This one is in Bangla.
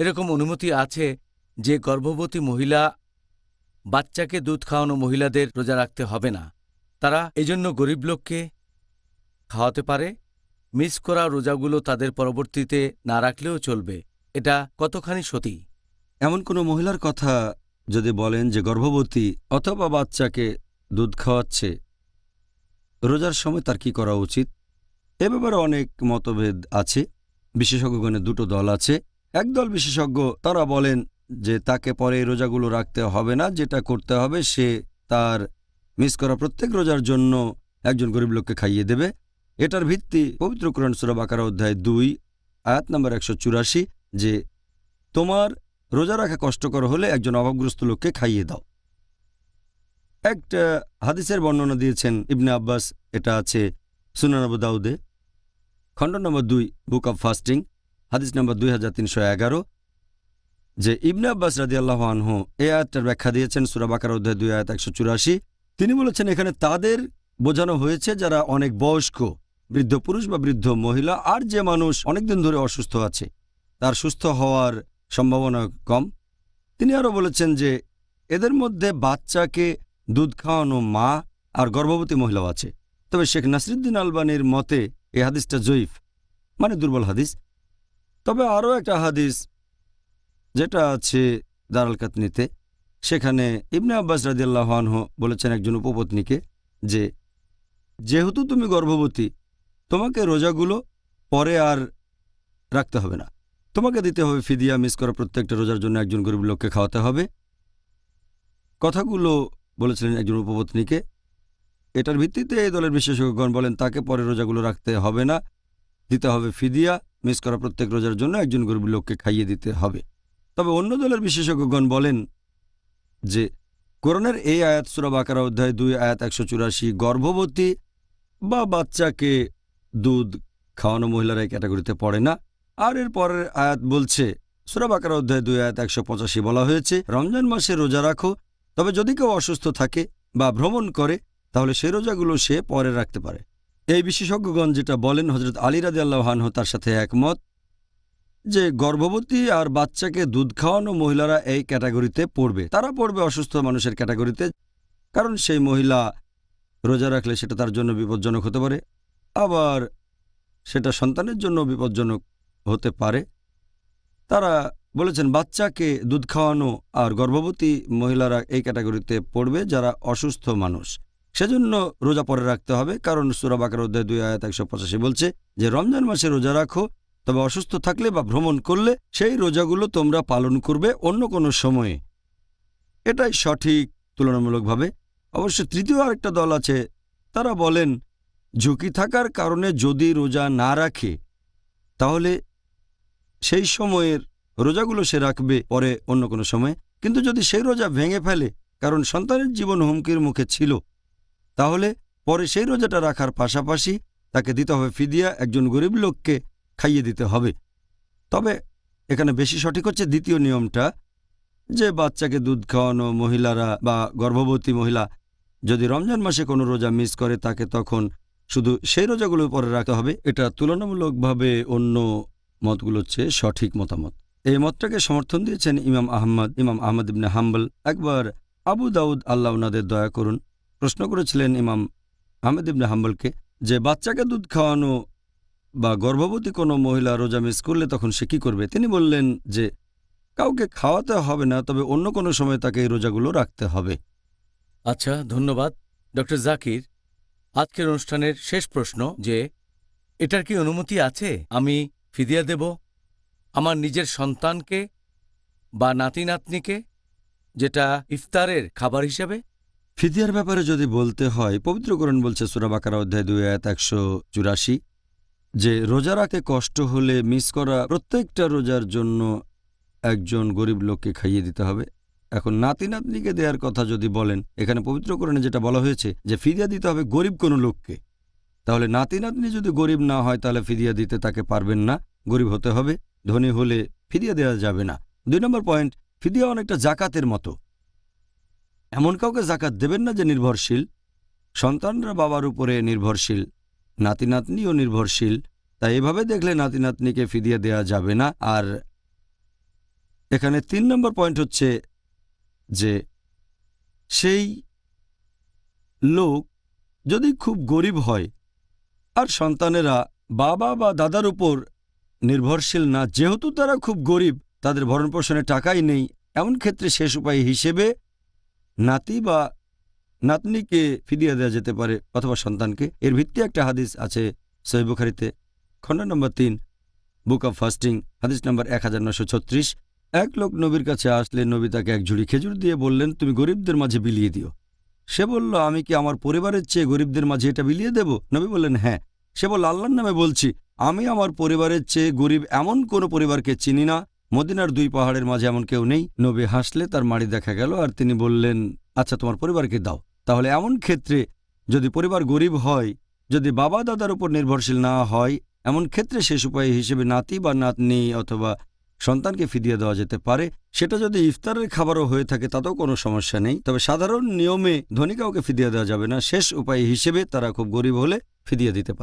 এরকম অনুমতি আছে যে গর্ভবতী মহিলা বাচ্চাকে দুধ খাওয়ানো মহিলাদের রোজা রাখতে হবে না। তারা এজন্য গরিব লোককে খাওয়াতে পারে। মিস করা রোজাগুলো তাদের পরবর্তীতে না রাখলেও চলবে। এটা কতখানি সতী? এমন কোনো মহিলার কথা যদি বলেন যে গর্ভবতী অথবা বাচ্চাকে দুধ খাওয়াচ্ছে, রোজার সময় তার কি করা উচিত? এ ব্যাপারে অনেক মতভেদ আছে। বিশেষজ্ঞগণের দুটো দল আছে। একদল বিশেষজ্ঞ, তারা বলেন যে তাকে পরে এই রোজাগুলো রাখতে হবে না, যেটা করতে হবে সে তার মিস করা প্রত্যেক রোজার জন্য একজন গরিব লোককে খাইয়ে দেবে। এটার ভিত্তি পবিত্র কোরআন সুরা বাকারা অধ্যায় দুই, আয়াত নম্বর একশো চুরাশি, যে তোমার রোজা রাখা কষ্টকর হলে একজন অভাবগ্রস্ত লোককে খাইয়ে দাও। একটা হাদিসের বর্ণনা দিয়েছেন ইবনে আব্বাস, এটা আছে সুনানবু দাউদে। খণ্ড নম্বর দুই, বুক অব ফাস্টিং। হাদিস নম্বর দুই হাজার তিনশো এগারো, যে ইবনে আব্বাস রাদি আল্লাহ আনহু এ আয়াতটার ব্যাখ্যা দিয়েছেন সুরাবাকার অধ্যায় দুই, আয়াত একশো চুরাশি। তিনি বলেছেন, এখানে তাদের বোঝানো হয়েছে যারা অনেক বয়স্ক, বৃদ্ধ পুরুষ বা বৃদ্ধ মহিলা, আর যে মানুষ অনেকদিন ধরে অসুস্থ আছে, তার সুস্থ হওয়ার সম্ভাবনা কম। তিনি আরও বলেছেন যে, এদের মধ্যে বাচ্চাকে দুধ খাওয়ানো মা আর গর্ভবতী মহিলাও আছে। তবে শেখ নাসরুদ্দিন আলবানির মতে এ হাদিসটা জয়ীফ মানে দুর্বল হাদিস। তবে আরও একটা হাদিস যেটা আছে দারাল কাতনিতে, সেখানে ইবনে আব্বাস রাজিয়াল্লাহানহ বলেছেন একজন উপপত্নীকে যে, যেহেতু তুমি গর্ভবতী, তোমাকে রোজাগুলো পরে আর রাখতে হবে না। তোমাকে দিতে হবে ফিদিয়া, মিস করা প্রত্যেকটা রোজার জন্য একজন গরিব লোককে খাওয়াতে হবে। কথাগুলো বলেছিলেন একজন উপপত্নীকে। এটার ভিত্তিতে এই দলের বিশেষজ্ঞগণ বলেন, তাকে পরে রোজাগুলো রাখতে হবে না। দিতে হবে ফিদিয়া, মিস করা প্রত্যেক রোজার জন্য একজন গরিব লোককে খাইয়ে দিতে হবে। তবে অন্য দলের বিশেষজ্ঞগণ বলেন যে, কোরআনের এই আয়াত সুরাব আকারা অধ্যায় দুই, আয়াত একশো চুরাশি, গর্ভবতী বা বাচ্চাকে দুধ খাওয়ানো মহিলারা এই ক্যাটাগরিতে পড়ে না। আর এর পরের আয়াত বলছে সুরাব আকার অধ্যায় দুই, আয়াত একশো পঁচাশি বলা হয়েছে, রমজান মাসে রোজা রাখো, তবে যদি কেউ অসুস্থ থাকে বা ভ্রমণ করে, তাহলে সেই রোজাগুলো সে পরে রাখতে পারে। এই বিশেষজ্ঞগণ যেটা বলেন হজরত আলী রাজি আল্লাহানহ তার সাথে একমত যে গর্ভবতী আর বাচ্চাকে দুধ খাওয়ানো মহিলারা এই ক্যাটাগরিতে পড়বে। তারা পড়বে অসুস্থ মানুষের ক্যাটাগরিতে, কারণ সেই মহিলা রোজা রাখলে সেটা তার জন্য বিপজ্জনক হতে পারে, আবার সেটা সন্তানের জন্য বিপজ্জনক হতে পারে। তারা বলেছেন, বাচ্চাকে দুধ খাওয়ানো আর গর্ভবতী মহিলারা এই ক্যাটাগরিতে পড়বে যারা অসুস্থ মানুষ। সেজন্য রোজা পরে রাখতে হবে। কারণ সুরাবাকার অধ্যায় দুই আয়াত একশো পঁচাশি বলছে যে, রমজান মাসে রোজা রাখো, তবে অসুস্থ থাকলে বা ভ্রমণ করলে সেই রোজাগুলো তোমরা পালন করবে অন্য কোনো সময়ে। এটাই সঠিক তুলনামূলকভাবে। অবশ্য তৃতীয় আরেকটা দল আছে, তারা বলেন, ঝুঁকি থাকার কারণে যদি রোজা না রাখে, তাহলে সেই সময়ের রোজাগুলো সে রাখবে পরে অন্য কোনো সময়। কিন্তু যদি সেই রোজা ভেঙে ফেলে, কারণ সন্তানের জীবন হুমকির মুখে ছিল তাহলে পরে সেই রোজাটা রাখার পাশাপাশি তাকে দিতে হবে ফিদিয়া, একজন গরিব লোককে খাইয়ে দিতে হবে। তবে এখানে বেশি সঠিক হচ্ছে দ্বিতীয় নিয়মটা যে বাচ্চাকে দুধ খাওয়ানো, মহিলারা বা গর্ভবতী মহিলা যদি রমজান মাসে কোনো রোজা মিস করে তাকে তখন শুধু সেই রোজাগুলো পরে রাখতে হবে। এটা তুলনামূলকভাবে অন্য মতগুলোর চেয়ে সঠিক মতামত। এই মতটাকে সমর্থন দিয়েছেন ইমাম আহমদ ইমাম আহমদ ইবনে হাম্বল। একবার আবু দাউদ আল্লাহ ওনাদের দয়া করুন। প্রশ্ন করেছিলেন ইমাম আহমেদ ইবনে হাম্বলকে যে বাচ্চাকে দুধ খাওয়ানো বা গর্ভবতী কোনো মহিলা রোজা মিস করলে তখন সে কী করবে? তিনি বললেন যে, কাউকে খাওয়াতে হবে না, তবে অন্য কোনো সময় তাকে এই রোজাগুলো রাখতে হবে। আচ্ছা ধন্যবাদ। ডক্টর জাকির, আজকের অনুষ্ঠানের শেষ প্রশ্ন যে, এটার কি অনুমতি আছে? আমি ফিদিয়া দেব? আমার নিজের সন্তানকে বা নাতি নাতনিকে যেটা ইফতারের খাবার হিসেবে? ফিদিয়ার ব্যাপারে যদি বলতে হয় পবিত্রকরণ বলছে সুরাবাকার অধ্যায় দুই আয়াত একশো চুরাশি, যে রোজা রাখতে কষ্ট হলে মিস করা প্রত্যেকটা রোজার জন্য একজন গরিব লোককে খাইয়ে দিতে হবে। এখন নাতি নাতনিকে দেওয়ার কথা যদি বলেন, এখানে পবিত্রকরণে যেটা বলা হয়েছে যে ফিদিয়া দিতে হবে গরিব কোনো লোককে। তাহলে নাতি নাতনি যদি গরিব না হয়, তাহলে ফিদিয়া দিতে তাকে পারবেন না, গরিব হতে হবে। ধনী হলে ফিদিয়া দেওয়া যাবে না। দুই নম্বর পয়েন্ট, ফিদিয়া অনেকটা জাকাতের মতো। এমন কাউকে জাকাত দেবেন না যে নির্ভরশীল। সন্তানরা বাবার উপরে নির্ভরশীল নাতি নাতনিও নির্ভরশীল। তাই এভাবে দেখলে নাতি নাতনিকে ফিদিয়ে দেওয়া যাবে না। আর এখানে তিন নম্বর পয়েন্ট হচ্ছে যে সেই লোক যদি খুব গরিব হয়, আর সন্তানেরা বাবা বা দাদার উপর নির্ভরশীল না, যেহেতু তারা খুব গরিব, তাদের ভরণপোষণে টাকাই নেই, এমন ক্ষেত্রে শেষ উপায় হিসেবে নাতি বা নাতনিকে ফিরিয়ে দেওয়া যেতে পারে অথবা সন্তানকে। এর ভিত্তি একটা হাদিস আছে সহিবুখারিতে খণ্ড নম্বর তিন, বুক অব ফাস্টিং, হাদিস নম্বর এক এক লোক নবীর কাছে আসলে নবী তাকে এক ঝুড়ি খেজুর দিয়ে বললেন, তুমি গরিবদের মাঝে বিলিয়ে দিও। সে বলল, আমি কি আমার পরিবারের চেয়ে গরিবদের মাঝে এটা বিলিয়ে দেব? নবী বললেন হ্যাঁ। সে বলল, আল্লাহর নামে বলছি, আমি আমার পরিবারের চেয়ে গরিব এমন কোনো পরিবারকে চিনি না মদিনার দুই পাহাড়ের মাঝে এমন কেউ নেই। নবী হাসলে তার মাড়ি দেখা গেল আর তিনি বললেন আচ্ছা তোমার পরিবারকে দাও। তাহলে এমন ক্ষেত্রে যদি পরিবার গরিব হয়, যদি বাবা দাদার উপর নির্ভরশীল না হয়, এমন ক্ষেত্রে শেষ উপায় হিসেবে নাতি বা নাতনি অথবা সন্তানকে ফিরিয়ে দেওয়া যেতে পারে। সেটা যদি ইফতারের খাবারও হয়ে থাকে, তাতেও কোনো সমস্যা নেই। তবে সাধারণ নিয়মে ধনী কাউকে ফিরিয়ে দেওয়া যাবে না। শেষ উপায় হিসেবে তারা খুব গরিব হলে ফিরিয়ে দিতে পারে।